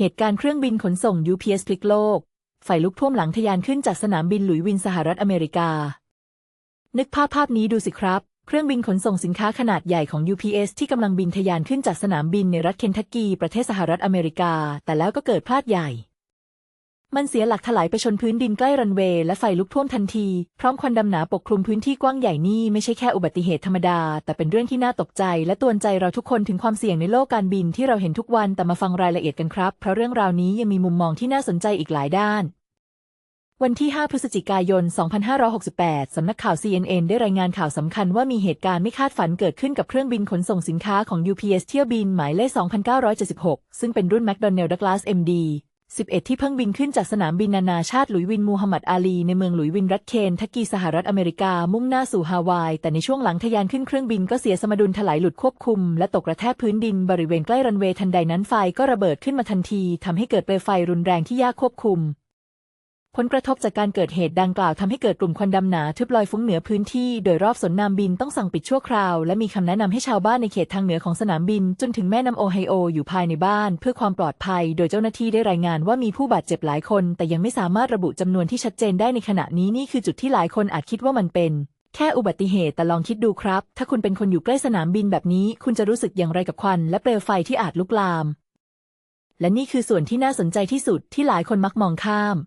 เหตุการณ์เครื่องบินขนส่ง UPS พลิกโลก ไฟลุกท่วมหลังทะยานขึ้นจากสนามบินหลุยวินสหรัฐอเมริกา นึกภาพภาพนี้ดูสิครับ เครื่องบินขนส่งสินค้าขนาดใหญ่ของ UPS ที่กำลังบินทะยานขึ้นจากสนามบินในรัฐเคนทักกีประเทศสหรัฐอเมริกา แต่แล้วก็เกิดพลาดใหญ่ มันเสียหลักถลายไปชนพื้นดินใกล้รันเวย์และไฟลุกท่วมทันที พร้อมควันดำหนาปกคลุมพื้นที่กว้างใหญ่นี่ไม่ใช่แค่อุบัติเหตุธรรมดา แต่เป็นเรื่องที่น่าตกใจ และตวนใจเราทุกคนถึงความเสี่ยงในโลกการบินที่เราเห็นทุกวันแต่มาฟังรายละเอียดกันครับ เพราะเรื่องราวนี้ยังมีมุมมองที่น่าสนใจอีกหลายด้านวันที่ 5 พฤศจิกายน 2568 สำนักข่าว CNN ได้รายงานข่าวสำคัญว่ามีเหตุการณ์ไม่คาดฝันเกิดขึ้นกับเครื่องบินขนส่งสินค้าของ UPS เที่ยวบินหมายเลข 2976 ซึ่งเป็นรุ่น McDonnell Douglas MD 11 ที่เพิ่งบินขึ้นจากสนามบินนานาชาติหลุยวินมูฮัมหมัดอาลี ในเมืองหลุยวินรัฐเคนทักกีสหรัฐอเมริกามุ่งหน้าสู่ฮาวาย แต่ในช่วงหลังทะยานขึ้นเครื่องบินก็เสียสมดุลถลายหลุดควบคุม และตกกระแทกพื้นดินบริเวณใกล้รันเวย์ทันใดนั้นไฟก็ระเบิดขึ้นมาทันทีทำให้เกิดเปลวไฟรุนแรงที่ยากควบคุม ผลกระทบจากการเกิดเหตุดังกล่าวทำให้เกิดกลุ่มควันดำหนาทึบลอยฟุ้งเหนือพื้นที่โดยรอบสนามบินต้องสั่งปิดชั่วคราว และมีคำแนะนำให้ชาวบ้านในเขตทางเหนือของสนามบิน จนถึงแม่น้ำโอไฮโออยู่ภายในบ้าน เพื่อความปลอดภัย โดยเจ้าหน้าที่ได้รายงานว่ามีผู้บาดเจ็บหลายคน แต่ยังไม่สามารถระบุจำนวนที่ชัดเจนได้ในขณะนี้นี่คือจุดที่หลายคนอาจคิดว่ามันเป็นแค่อุบัติเหตุแต่ลองคิดดูครับ ถ้าคุณเป็นคนอยู่ใกล้สนามบินแบบนี้ คุณจะรู้สึกอย่างไรกับควัน และเปลวไฟที่อาจลุกลาม และนี่คือส่วนที่น่าสนใจที่สุดที่หลายคนมักมองข้าม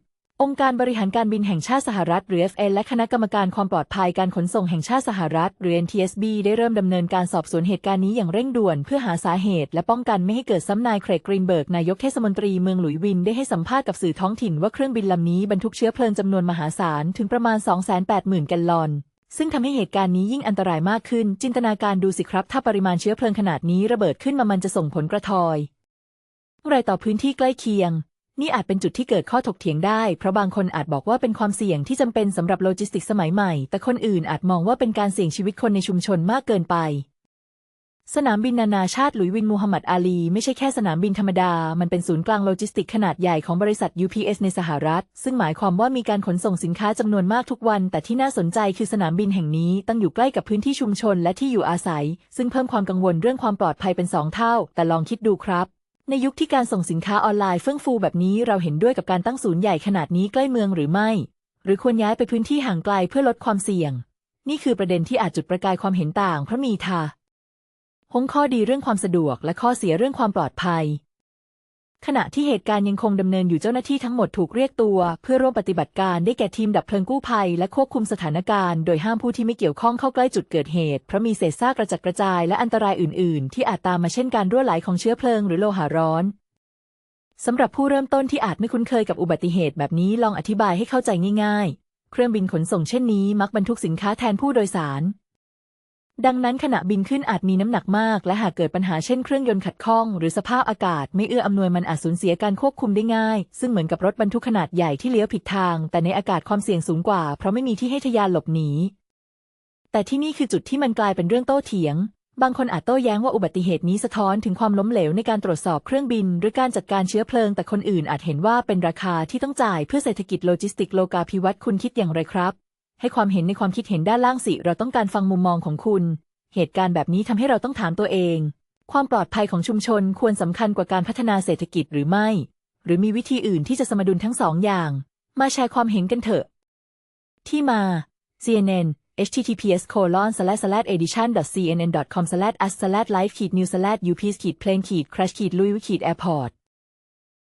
องค์การบริหารการบินแห่งชาติสหรัฐหรือ FN และคณะกรรมการความปลอดภัยการขนส่งแห่งชาติสหรัฐหรือ NTSB ได้เริ่มดำเนินการสอบสวนเหตุการณ์นี้อย่างเร่งด่วน เพื่อหาสาเหตุและป้องกันไม่ให้เกิดซ้ำนายเครกกรีนเบิร์กนายกเทศมนตรีเมืองหลุยวินได้ให้สัมภาษณ์กับสื่อท้องถิ่นว่าเครื่องบินลำนี้บรรทุกเชื้อเพลิงจำนวนมหาศาลถึงประมาณ 280,000 แกลลอนซึ่งทำให้เหตุการณ์นี้ยิ่งอันตรายมากขึ้น จินตนาการดูสิครับ ถ้าปริมาณเชื้อเพลิงขนาดนี้ระเบิดขึ้นมามันจะส่งผลกระทอยอะไรต่อพื้นที่ใกล้เคียง นี่อาจเป็นจุดที่เกิดข้อถกเถียงได้ เพราะบางคนอาจบอกว่าเป็นความเสี่ยงที่จำเป็นสำหรับโลจิสติกสมัยใหม่ แต่คนอื่นอาจมองว่าเป็นการเสี่ยงชีวิตคนในชุมชนมากเกินไป สนามบินนานาชาติหลุยวินมูฮัมหมัดอาลี ไม่ใช่แค่สนามบินธรรมดา มันเป็นศูนย์กลางโลจิสติกขนาดใหญ่ของบริษัท UPS ในสหรัฐ ซึ่งหมายความว่ามีการขนส่งสินค้าจำนวนมากทุกวัน แต่ที่น่าสนใจคือสนามบินแห่งนี้ตั้งอยู่ใกล้กับพื้นที่ชุมชนและที่อยู่อาศัย ซึ่งเพิ่มความกังวลเรื่องความปลอดภัยเป็นสองเท่า แต่ลองคิดดูครับ ในยุคที่การส่งสินค้าออนไลน์เฟื่องฟูแบบนี้เราเห็นด้วยกับการตั้งศูนย์ใหญ่ขนาดนี้ใกล้เมืองหรือไม่ หรือควรย้ายไปพื้นที่ห่างไกลเพื่อลดความเสี่ยง นี่คือประเด็นที่อาจจุดประกายความเห็นต่างเพราะมีทาหงข้อดีเรื่องความสะดวกและข้อเสียเรื่องความปลอดภัย ขณะที่เหตุการณ์ยังคงดำเนินอยู่เจ้าหน้าที่ทั้งหมดถูกเรียกตัว เพื่อร่วมปฏิบัติการได้แก่ทีมดับเพลิงกู้ภัย และควบคุมสถานการณ์ โดยห้ามผู้ที่ไม่เกี่ยวข้องเข้าใกล้จุดเกิดเหตุเพราะมีเศษซากกระจัดกระจายและอันตรายอื่น ๆ ที่อาจตามมาเช่นการรั่วไหลของเชื้อเพลิงหรือโลหะร้อนสำหรับผู้เริ่มต้นที่อาจไม่คุ้นเคยกับอุบัติเหตุแบบนี้ลองอธิบายให้เข้าใจง่าย ๆ เครื่องบินขนส่งเช่นนี้มักบรรทุกสินค้าแทนผู้โดยสาร ดังนั้นขณะบินขึ้นอาจมีน้ำหนักมาก และหากเกิดปัญหาเช่นเครื่องยนต์ขัดข้อง หรือสภาพอากาศไม่เอื้ออำนวยมันอาจสูญเสียการควบคุมได้ง่าย ซึ่งเหมือนกับรถบรรทุกขนาดใหญ่ที่เลี้ยวผิดทาง แต่ในอากาศความเสี่ยงสูงกว่า เพราะไม่มีที่ให้ทะยานหลบหนี แต่ที่นี่คือจุดที่มันกลายเป็นเรื่องโต้เถียง บางคนอาจโต้แย้งว่าอุบัติเหตุนี้สะท้อนถึงความล้มเหลวในการตรวจสอบเครื่องบิน หรือการจัดการเชื้อเพลิง แต่คนอื่นอาจเห็นว่าเป็นราคาที่ต้องจ่ายเพื่อเศรษฐกิจโลจิสติกโลกาภิวัตน์คุณคิดอย่างไรครับ ให้ความเห็นในความคิดเห็นด้านล่างสิ เราต้องการฟังมุมมองของคุณ เหตุการณ์แบบนี้ทำให้เราต้องถามตัวเอง ความปลอดภัยของชุมชนควรสำคัญกว่าการพัฒนาเศรษฐกิจหรือไม่ หรือมีวิธีอื่นที่จะสมดุลทั้งสองอย่าง มาแชร์ความเห็นกันเถอะ ที่มา CNN https colon slash slash edition cnn com slash as slash live news slash up ขีด plane crash ขีด louis airport